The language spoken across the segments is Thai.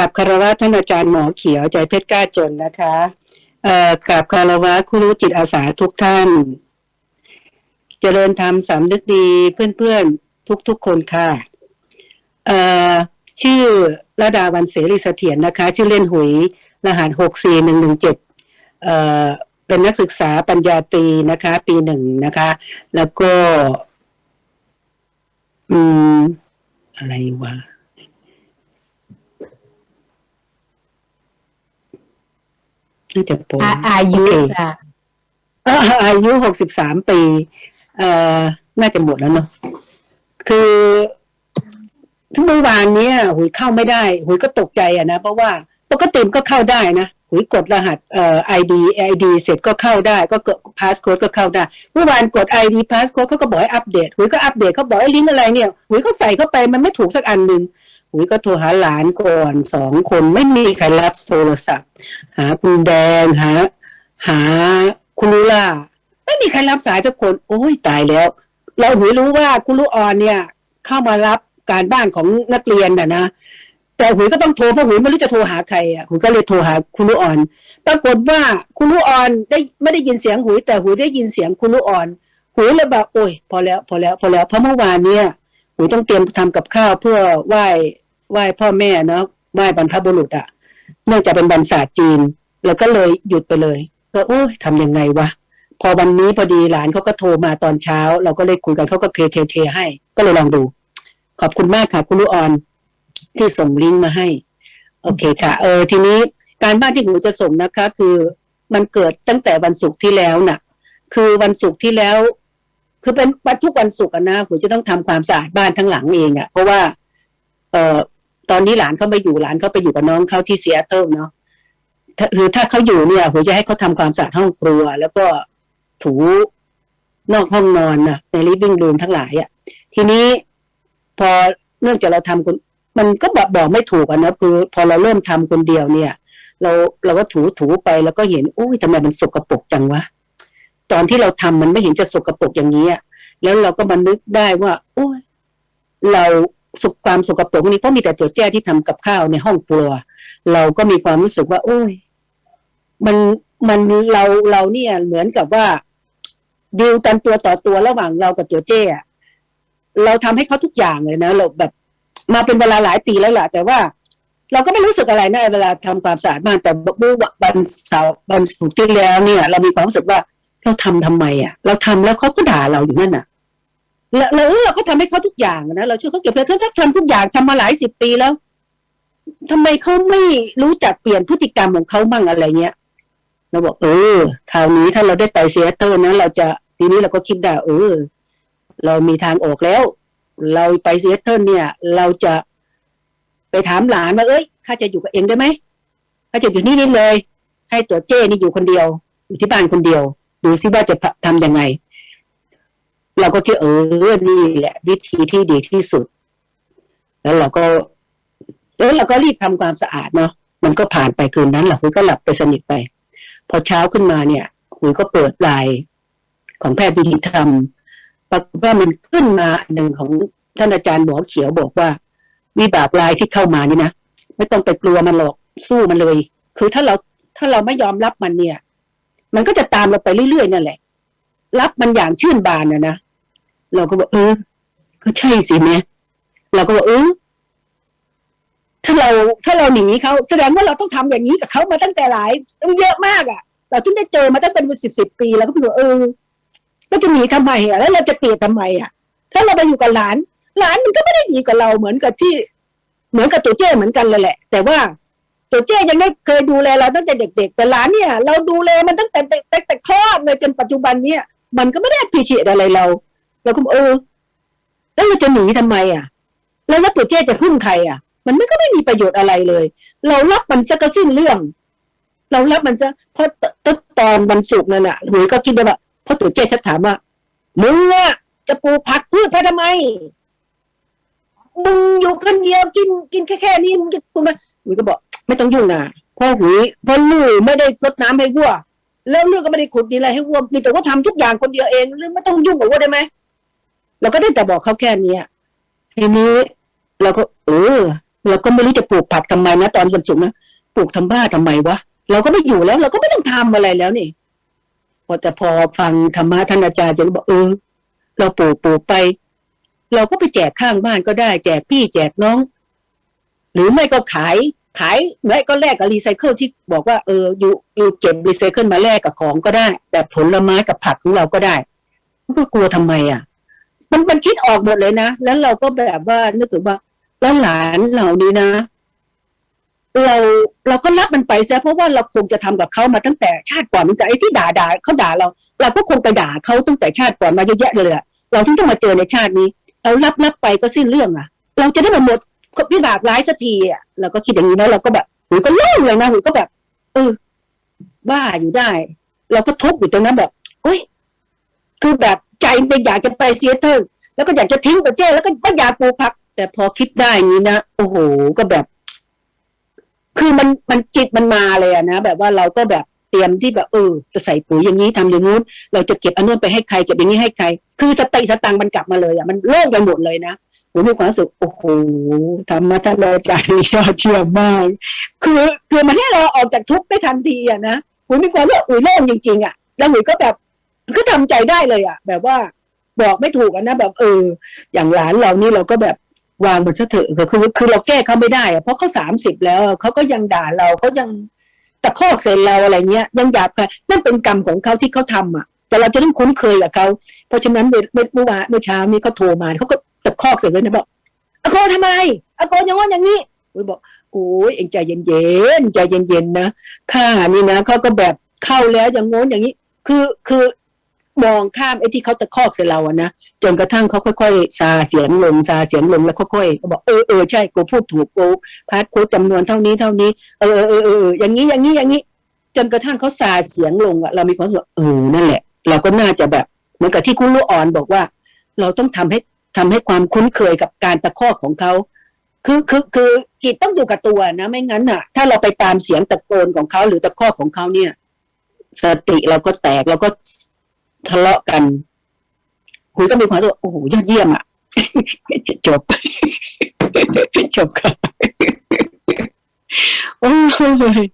กับคารวะท่านอาจารย์หมอเขียวใจเพชรกล้าจนนะคะเอ่อกับคารวะคุณรู้จิตอาสาทุกท่าน เจริญธรรมสำนึกดีเพื่อนๆ ทุกๆคนค่ะเอ่อชื่อระดาวันเสรีเสถียรนะคะ ชื่อเล่นหุย รหัสหกสี่หนึ่งหนึ่งเจ็ดเอ่อเป็นนักศึกษาปัญญาตรีนะคะ ปีหนึ่งนะคะ แล้วก็ อืม อะไรวะ น่าจะโปรอาอายุโอเคค่ะอ่าอายุหกสิบสามปี เอ่อ น่าจะหมดแล้วเนาะ คือทุกเมื่อวานเนี้ยหุยเข้าไม่ได้ หุยก็ตกใจอะนะ เพราะว่าปกติมันก็เข้าได้นะ หุยกดรหัสเอ่อ ID ID เสร็จก็เข้าได้ ก็กด passcode ก็เข้าได้ เมื่อวานกด ID passcode เขาก็บอกให้อัปเดต หุยก็อัปเดตเขาบอกไอ้ลิงก์อะไรเนี่ย หุยก็ใส่เข้าไปมันไม่ถูกสักอันหนึ่ง หุยก็โทรหาหลานก่อนสองคนไม่มีใครรับโทรศัพท์ หาคุณแดงหาหาคุณลูล่าไม่มีใครรับสายสักคน โอ้ยตายแล้ว เราหุยรู้ว่าคุณลูกออนเนี่ย เข้ามารับการบ้านของนักเรียนน่ะนะแต่หุยก็ต้องโทรเพราะหุยไม่รู้จะโทรหาใครอะหุยก็เลยโทรหาคุณลูกออน ปรากฏว่าคุณลูกออนได้ไม่ได้ยินเสียงหุยแต่หุยได้ยินเสียงคุณลูกออนหุยเลยแบบโอ้ยพอแล้วพอแล้วพอแล้วเพราะเมื่อวานเนี่ย หุยต้องเตรียมทำกับข้าวเพื่อไหว้ไหว้พ่อแม่เนาะไหว้บรรพบุรุษอะ เนื่องจากเป็นวันศาสตร์จีน แล้วก็เลยหยุดไปเลย ก็โอ้ยทำยังไงวะพอวันนี้พอดีหลานเขาก็โทรมาตอนเช้า เราก็เลยคุยกันเขาก็เคเทเทให้ ก็เลยลองดู ขอบคุณมากค่ะ คุณลูกออนที่ส่งลิงก์มาให้ โอเคค่ะ เออทีนี้การบ้านที่หนูจะส่งนะคะ คือมันเกิดตั้งแต่วันศุกร์ที่แล้วน่ะ คือวันศุกร์ที่แล้ว คือเป็นวันทุกวันศุกร์นะหนูจะต้องทำความสะอาดบ้านทั้งหลังเองอะเพราะว่า เอ่อตอนนี้หลานเขาไปอยู่หลานเขาไปอยู่กับน้องเขาที่เซีแอตเทิลเนาะคือถ้าเขาอยู่เนี่ยผมจะให้เขาทำความสะอาดห้องครัว แล้วก็ถูนอกห้องนอนนะในลิฟวิ่งรูมทั้งหลายอะ่ะ ทีนี้พอเนื่องจากเราทำคนมันก็บอกบอกไม่ถูกอะนะคือพอเราเริ่มทำคนเดียวเนี่ย เราเราก็ถูถูไปแล้วก็เห็นอุ้ยทำไมมันสกปรกจังวะ ตอนที่เราทำมันไม่เห็นจะสกปรกอย่างนี้แล้วเราก็มานึกได้ว่า โอ้ยเราสุขความสกรปรกนี้เพราะมีแต่ตัวแจ้ที่ทำกับข้าวในห้องครัว เราก็มีความรู้สึกว่า โอ้ย มันมันเราเราเนี่ยเหมือนกับว่าดีลกันตัวต่อตัวระหว่างเรากับตัวเจ้เราทำให้เขาทุกอย่างเลยนะเราแบบ มาเป็นเวลาหลายปีแล้วแหละแต่ว่า เราก็ไม่รู้สึกอะไรนะเวลาทำความสะอาดบ้านแต่เมื่อวันเสาร์วันศุกร์ที่แล้วเนี่ย เรามีความรู้สึกว่า เราทำทำไมอะ เราทำแล้วเขาก็ด่าเราอยู่นั่นน่ะแล้วแล้วเราก็ทำให้เขาทุกอย่างนะเราช่วยเขาเก็บเงินเขาทำทุกอย่างทำมาหลายสิบปีแล้วทำไมเขาไม่รู้จักเปลี่ยนพฤติกรรมของเขามั่งอะไรเงี้ยเราบอกเออคราวนี้ถ้าเราได้ไปเซียเตอร์นะเราจะทีนี้เราก็คิดได้เออ เรามีทางออกแล้ว เราไปเซียเตอร์เนี่ย เราจะไปถามหลานว่าเอ้ยข้าจะอยู่กับเองได้ไหมข้าจะอยู่นี่นี่เลย ให้ตัวเจ้นี่อยู่คนเดียวอยู่ที่บ้านคนเดียว ดูซิว่าจะทำยังไง เราก็คิดเออนี่แหละ วิธีที่ดีที่สุด แล้วเราก็แล้วเราก็รีบทำความสะอาดเนาะมันก็ผ่านไปคืนนั้นแหละหุยก็หลับไปสนิทไป พอเช้าขึ้นมาเนี่ยหุยก็เปิดไลน์ของแพทย์วิธีธรรมปรากฏว่ามันขึ้นมาหนึ่งของท่านอาจารย์หมอเขียวบอกว่า วิบากลายที่เข้ามานี่นะไม่ต้องไปกลัวมันหรอกสู้มันเลย คือถ้าเราถ้าเราไม่ยอมรับมันเนี่ย มันก็จะตามเราไปเรื่อยๆนั่นแหละ รับมันอย่างชื่นบานนะนะเราก็บอกเออ ก็ใช่สิแม่เราก็บอกเออถ้าเราถ้าเราหนีเขาแสดงว่าเราต้องทำอย่างนี้กับเขามาตั้งแต่หลายตั้งเยอะมากอะ่ะ เราถึงได้เจอมาตั้งเป็นสิบสิบปีแล้วก็บอกเออก็จะหนีทำไมอะแล้วเราจะเปลี่ยนทำไมอะ ถ้าเราไปอยู่กับหลาน หลานมันก็ไม่ได้ดีกับเราเหมือนกับที่ เหมือนกับตัวเจ้เหมือนกันเลยแหละ แต่ว่า ตัวเจ้ยังไม่เคยดูแลเราตั้งแต่เด็ก ๆ แต่หลานเนี่ย เราดูแลมันตั้งแต่แต่แต่คลอดเลยจนปัจจุบันเนี่ยมันก็ไม่ได้พิเศษอะไรเราเราก็เออ แล้วเราจะหนีทำไมอะ แล้วว่าตัวเจ้จะพึ่งใครอะ มันไม่ก็ไม่มีประโยชน์อะไรเลย เรารับมันซะก็สิ้นเรื่อง เรารับมันซะเพราะตอนวันศุกร์นั่นน่ะหุยก็คิดว่าเพราะตัวเจ้ชัดถามว่ามึงอะจะปลูกผักพืชไปทำไมมึงอยู่คนเดียวกินกินแค่แค่นี้มึงจะปลูกนะหุยก็บอก ไม่ต้องยุ่งนะเพราะหุยเพราะลือไม่ได้รดน้ำให้วัว แล้วลือก็ไม่ได้ขุดดินอะไรให้วัวมีแต่ว่าทำทุกอย่างคนเดียวเองลือไม่ต้องยุ่งกับวัวได้ไหมเราก็ได้แต่บอกเขาแค่เนี้ยทีนี้เราก็ เออเราก็ไม่รู้จะปลูกผักทำไมนะตอนวันศุกร์นะปลูกทำบ้าทำไมวะเราก็ไม่อยู่แล้ว เราก็ไม่ต้องทำอะไรแล้วนี่พอแต่พอฟังธรรมะท่านอาจารย์เสร็จแล้วบอกเออ เราปลูกปลูกไป เราก็ไปแจกข้างบ้านก็ได้ แจกพี่แจกน้อง หรือไม่ก็ขาย ขายไม่ก็แลกกับรีไซเคิลที่บอกว่าเอออยู่อยู่เก็บรีไซเคิลมาแลกกับของก็ได้ แบบผลไม้กับผักของเราก็ได้มันก็กลัวทำไมอะ มันมันคิดออกหมดเลยนะ แล้วเราก็แบบว่านึกถึงว่าแล้วหลานเหล่านี้นะ เราเราก็รับมันไปซะเพราะว่าเราคงจะทำกับเขามาตั้งแต่ชาติก่อนมือนกันไอ้ที่ด่าด่าเขาด่าเรา เราก็คงไปด่าเขาตั้งแต่ชาติก่อนมาเยอะแยะเลยเราถึงต้องมาเจอในชาตินี้ เรารับรับไปก็สิ้นเรื่องอะ เราจะได้มาหมด วิบากร้ายสักทีอะเราก็คิดอย่างนี้นะเราก็แบบหุยก็โล่งเลยนะหุยก็แบบ เออ บ้าอยู่ได้ เราก็ทุกอยู่ตรงนั้นแบบเฮ้ยคือแบบใจไม่อยากจะไปเซียเตอร์แล้วก็อยากจะทิ้งกับเจ้แล้วก็ไม่อยากปลูกผัก แต่พอคิดได้อย่างนี้นะโอ้โหก็แบบ คือมันมันจิตมันมาเลยอะนะแบบว่าเราก็แบบ เตรียมที่แบบเออจะใส่ปุ๋ยอย่างนี้ทำอย่างนู้น เราจะเก็บอันนู้นไปให้ใครเก็บอย่างนี้ให้ใคร คือสติสตังค์มันกลับมาเลยอะมันโล่งไปหมดเลยนะผมมีความรู้สึกโอ้โหธรรมะท่านอาจารย์นี่ยอดเยี่ยมมากคือคือมันให้เราออกจากทุกข์ได้ทันทีอะนะผมมีความรู้สึกอุ้ยโล่งจริงๆอะแล้วหนูก็แบบก็ทำใจได้เลยอะ แบบว่าบอกไม่ถูกอะนะแบบเออ อย่างหลานเรานี่เราก็แบบวางมันซะเถอะคือคือเราแก้เขาไม่ได้อะเพราะเขาสามสิบแล้วเขาก็ยังด่าเราเขายัง ตะคอกใส่เราอะไรเงี้ยยังหยาบกันนั่นเป็นกรรมของเขาที่เขาทำอะ แต่เราจะต้องคุ้นเคยกับเขาเพราะฉะนั้นเมื่อเมื่อวานเมื่อเช้านี้เขาโทรมาเขาก็ตะคอกใส่เลยนะบอกอาโกทำไมอาโกอย่างว่าอย่างนี้อุ้ยบอกโอ้ยเองใจเย็นๆใจเย็นๆนะข้านี่นะเขาก็แบบเข้าแล้วอย่างงนอย่างนี้ คือคือ มองข้ามไอ้ที่เขาตะคอกใส่เราอะนะจนกระทั่งเขาค่อยๆซาเสียงลงซาเสียงลงแล้วค่อยๆเขาบอกเออเออใช่กูพูดถูกกูพาร์ทโค้ดจำนวนเท่านี้เท่านี้เออเออเออเอออย่างนี้อย่างนี้อย่างนี้ จนกระทั่งเขาซาเสียงลงอะเรามีความรู้สึกเออนั่นแหละ เราก็น่าจะแบบเหมือนกับที่คุณลูกอ่อนบอกว่า เราต้องทำให้ทำให้ความคุ้นเคยกับการตะคอกของเขาคือคือคือจิตต้องอยู่กับตัวนะ ไม่งั้นอะถ้าเราไปตามเสียงตะโกนของเขาหรือตะคอกของเขาเนี่ย สติเราก็แตกเราก็ ทะเลาะกันคุยก็มีความรู้สึกโอ้โหยอดเยี่ยมอะจบ จบค่ะโอ้ย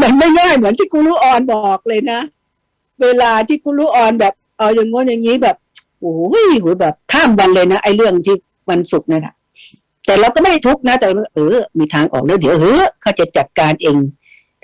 มันไม่ง่ายเหมือนที่กูรู้ออนบอกเลยนะ เวลาที่กูรู้ออนแบบ เอาอย่างงนอย่างนี้แบบโอ้ยโหแบบข้ามวันเลยนะไอ้เรื่องที่วันศุกร์นั่นแหะแต่เราก็ไม่ได้ทุกข์นะ แต่เออ มีทางออกแล้วเดี๋ยวเออเขาจะจัดการเอง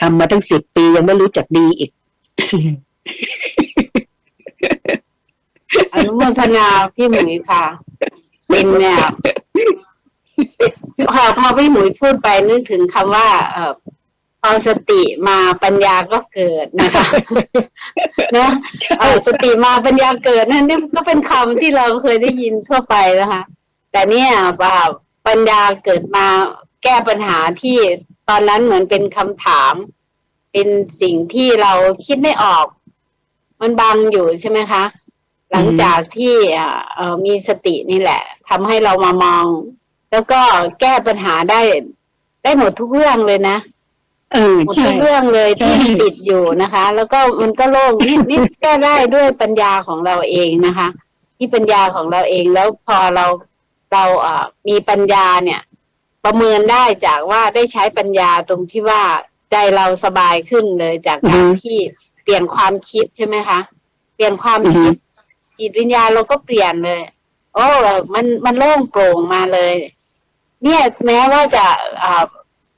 ทำมาตั้งสิบปียังไม่รู้จักดีอีก อนุโมทนาพี่หมุยค่ะ เป็นเนี่ยพอพอพี่หมุยพูดไปนึกถึงคำว่าเออพอสติมาปัญญาก็เกิดนะคะนะเออสติมาปัญญาเกิดนั่นนี่ก็เป็นคำที่เราเคยได้ยินทั่วไปนะคะ แต่เนี่ยว่าปัญญาเกิดมาแก้ปัญหาที่ตอนนั้นเหมือนเป็นคำถาม เป็นสิ่งที่เราคิดไม่ออก มันบังอยู่ใช่ไหมคะ หลังจากที่อ่าเอ่อมีสตินี่แหละทำให้เรามามอง แล้วก็แก้ปัญหาได้ ได้หมดทุกเรื่องเลยนะเออหมดใช่ทุกเรื่องเลยใช่ที่ติดอยู่นะคะ แล้วก็มันก็โล่งนิดนิดแก้ได้ด้วยปัญญาของเราเองนะคะ ที่ปัญญาของเราเองแล้วพอเราเราเอ่อมีปัญญาเนี่ย ประเมินได้จากว่าได้ใช้ปัญญาตรงที่ว่าใจเราสบายขึ้นเลยจากการที่เปลี่ยนความคิดใช่ไหมคะ เปลี่ยนความคิด จิตวิญญาณเราก็เปลี่ยนเลย โอ้มันมันโล่งโปร่งมาเลย เนี่ยแม้ว่าจะอ่า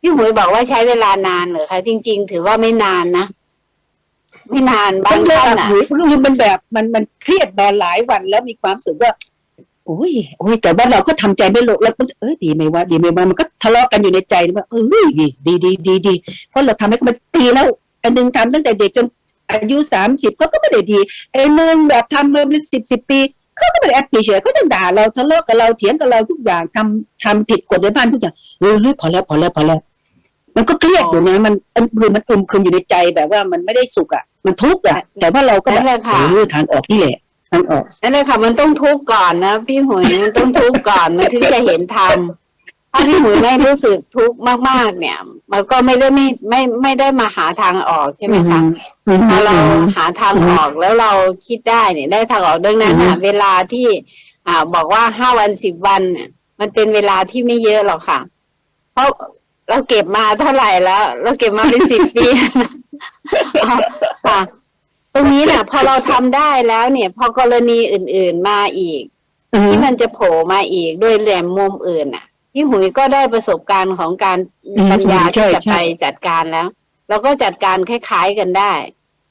พี่หมวยบอกว่าใช้เวลานานเหรอคะจริง ๆ ถือว่าไม่นานนะไม่นานบางท่านอะคือมันแบบมันมันเครียดมาหลายวันแล้วมีความสึกว่าโอ้ยโอ้ยแต่ว่าเราก็ทำใจไม่ลงแล้วเออดีไหมวะดีไหมวะมันก็ทะเลาะกันอยู่ในใจว่าเออดีดีดีดีดีเพราะเราทำให้เขามาปีแล้ว อันหนึงทำตั้งแต่เด็กจน อายุสามสิบเขาก็ไม่ได้ดีไอ้หนึ่งแบบทำมาเป็นสิบสิบปีเขาก็ไม่ได้แอคทีเฉยเขาจะด่าเราทะเลาะกับเราเถียงกับเราทุกอย่างทำทำผิดกฎในบ้านทุกอย่างเออเฮ้ยพอแล้วพอแล้วพอแล้วมันก็เครียดอยู่นะมันมันคือมันอึมครึมอยู่ในใจแบบว่ามันไม่ได้สุขอะ มันทุกข์อะ แต่ว่าเราก็แบนั่บนแหละค่ะเออทางออกนี่แหละทางออกนั่นเลยค่ะ มันต้องทุกข์ก่อนนะ พี่หมวยมันต้องทุกข์ก่อนมันถึงจะเห็นธรรม ถ้าพี่หมวยไม่รู้สึกทุกข์มาก ๆ เนี่ย มันก็ไม่ได้ไม่ไม่ไม่ได้มาหาทางออกใช่ไหมคะอืมพอเราหาทางออกแล้วเราคิดได้เนี่ยได้ทางออกดังนั้นอะอืมเวลาที่ อ่า บอกว่าห้าวันสิบวันเนี่ยมันเป็นเวลาที่ไม่เยอะหรอกค่ะ เพราะเราเก็บมาเท่าไหร่แล้ว เราเก็บมาเป็นสิบปีค่ะตรงนี้เนี่ยพอเราทำได้แล้วเนี่ย พอกรณีอื่น ๆมาอีกอืมที่มันจะโผล่มาอีกด้วยแหลมมุมอื่นอะ พี่หุยก็ได้ประสบการณ์ของการอืมปัญญาใช่ที่จะใช่ไปจัดการแล้ว เราก็จัดการคล้ายๆกันได้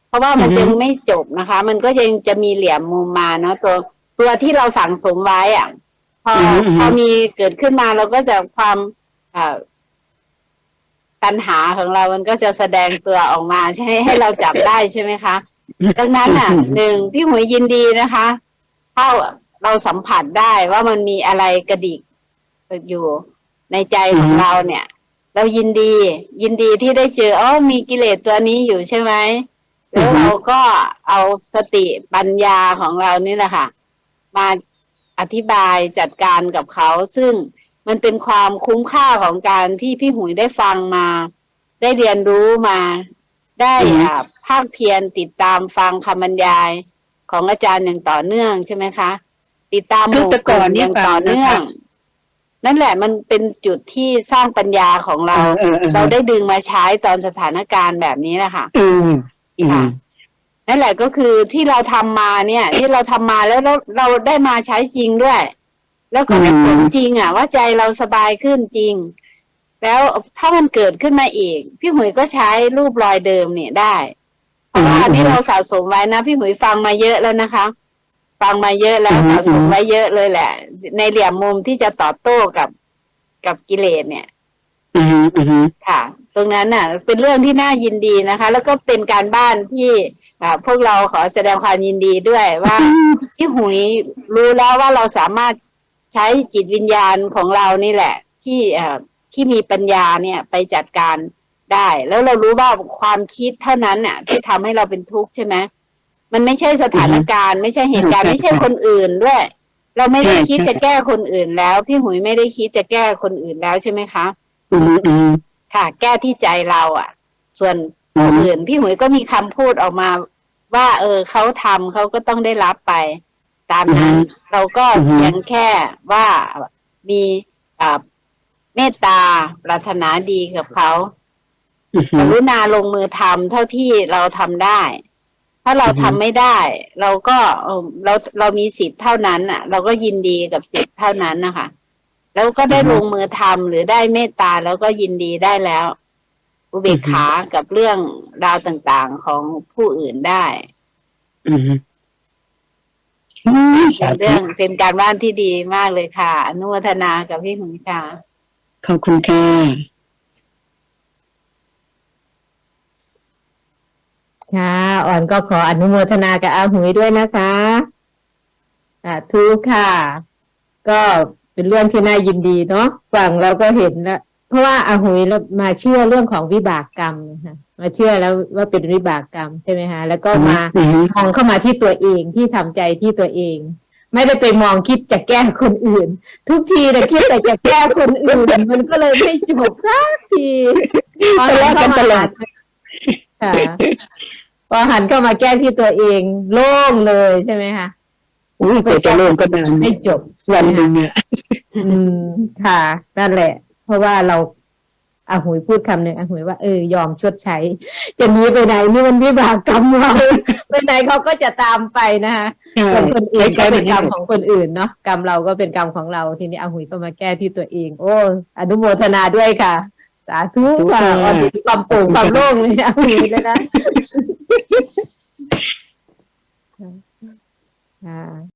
เพราะว่ามันอือฮึยังไม่จบนะคะ มันก็ยังจะมีเหลี่ยมมุมมาเนาะตัวตัวที่เราสั่งสมไว้อะพออพอมีเกิดขึ้นมาเราก็จะความอ่าตัณหาของเรา มันก็จะแสดงตัวออกมาใช่ให้เราจับได้ใช่ไหมคะ ดังนั้นอะหนึ่งพี่หุยยินดีนะคะ ถ้าเราสัมผัสได้ว่ามันมีอะไรกระดิก อยู่ในใจของเราเนี่ย เรายินดี ยินดีที่ได้เจออ๋อมีกิเลสตัวนี้อยู่ใช่ไหมแล้วเราก็เอาสติปัญญาของเรานี่แหละค่ะ มาอธิบายจัดการกับเขา ซึ่งมันเป็นความคุ้มค่าของการที่พี่หุยได้ฟังมา ได้เรียนรู้มา ได้อ่าภาคเพียรติดตามฟังคำบรรยายของอาจารย์อย่างต่อเนื่องใช่ไหมคะ ติดตามหมู่แต่ก่อนกลุ่มอย่างต่อเนื่อง นะคะนั่นแหละมันเป็นจุดที่สร้างปัญญาของเราเออเออเออเราได้ดึงมาใช้ตอนสถานการณ์แบบนี้แหละค่ะอืมอืค่ะมนั่นแหละก็คือที่เราทำมาเนี่ย ที่เราทำมาแล้วเราเราได้มาใช้จริงด้วย แล้วก็ได้ผลจริง อะ ว่าใจเราสบายขึ้นจริง แล้วถ้ามันเกิดขึ้นมาอีก พี่หุยก็ใช้รูปรอยเดิมเนี่ยได้เพราะว่าอันที่เราสะสมไว้นะ พี่หุยฟังมาเยอะแล้วนะคะ ฟังมาเยอะแล้วสะสมไว้เยอะเลยแหละ ในเหลี่ยมมุมที่จะตอบโต้กับกับกิเลสเนี่ย อืมอืมค่ะ ตรงนั้นน่ะ เป็นเรื่องที่น่ายินดีนะคะ แล้วก็เป็นการบ้านที่อ่าพวกเราขอแสดงความยินดีด้วยว่าพี่หุยรู้แล้วว่าเราสามารถใช้จิตวิญญาณของเรานี่แหละ ที่เอ่อที่มีปัญญาเนี่ยไปจัดการได้ แล้วเรารู้ว่าความคิดเท่านั้นน่ะ ที่ทำให้เราเป็นทุกข์ใช่ไหม มันไม่ใช่สถานการณ์ ไม่ใช่เหตุการณ์ไม่ใช่คนอื่นด้วย เราไม่ได้คิดจะแก้คนอื่นแล้ว พี่หุยไม่ได้คิดจะแก้คนอื่นแล้วใช่ไหมคะอืมอืมค่ะ แก้ที่ใจเรา อะ ส่วนอืคนมอื่นพี่หมวยก็มีคำพูดออกมา ว่า เออเขาทำเขาก็ต้องได้รับไป ตามนั้น เราก็อือฮึเพียงแค่ว่ามีอ่าเมตตาปรารถนาดีกับเขาอืมกรุณาลงมือทำเท่าที่เราทำได้ ถ้าเราอือฮึทำไม่ได้ เราก็เออเราเรามีสิทธิ์เท่านั้นอะ เราก็ยินดีกับสิทธิ์เท่านั้นนะคะ แล้วก็ได้ลงมือทำหรือได้เมตตาแล้วก็ยินดีได้แล้ว อุเบกขากับเรื่องราวต่างๆของผู้อื่นได้ อืมอืมสาเป็นธุเรื่องเป็นการบ้านที่ดีมากเลยค่ะ อนุโมทนากับพี่หุยค่ะ ขอบคุณค่ะ ค่ะอ่อนก็ขออนุโมทนากับอาหุยด้วยนะคะสาธุค่ะ ก็เป็นเรื่องที่น่ายินดีเนาะฟังเราก็เห็นแล้วเพราะว่าอาหุยเรามาเชื่อเรื่องของวิบากกรรมนะคะมาเชื่อแล้วว่าเป็นวิบากกรรมใช่ไหมคะแล้วก็มาอืมมองเข้ามาที่ตัวเองที่ทำใจที่ตัวเอง ไม่ได้ไปมองคิดจะแก้คนอื่น ทุกทีแต่คิดแต่จะแก้คนอื่น มันก็เลยไม่จบสักทีทะเลาะกันตลอด ค่ะพอหันเข้ามาแก้ที่ตัวเองโล่งเลยใช่ไหมคะอุ้ยกว่าจะลงก็นานไม่จบวันหนึ่งเนี่ยอืมค่ะ นั่นแหละ เพราะว่าเราอาหุยพูดคำหนึ่งอาหุยว่าเออยอมชดใช้ จะหนีไปไหนนี่มันวิบากกรรมเราไปไหนเขาก็จะตามไปนะคะส่วนคนอื่นก็เป็นกรรมของคนอื่นเนาะกรรมเราก็เป็นกรรมของเราทีนี้อาหุยก็มาแก้ที่ตัวเอง โอ้อนุโมทนาด้วยค่ะ สาธุค่ะอ๋อมีความโปร่งความโล่งเลยอาหุยเลยนะค่ะ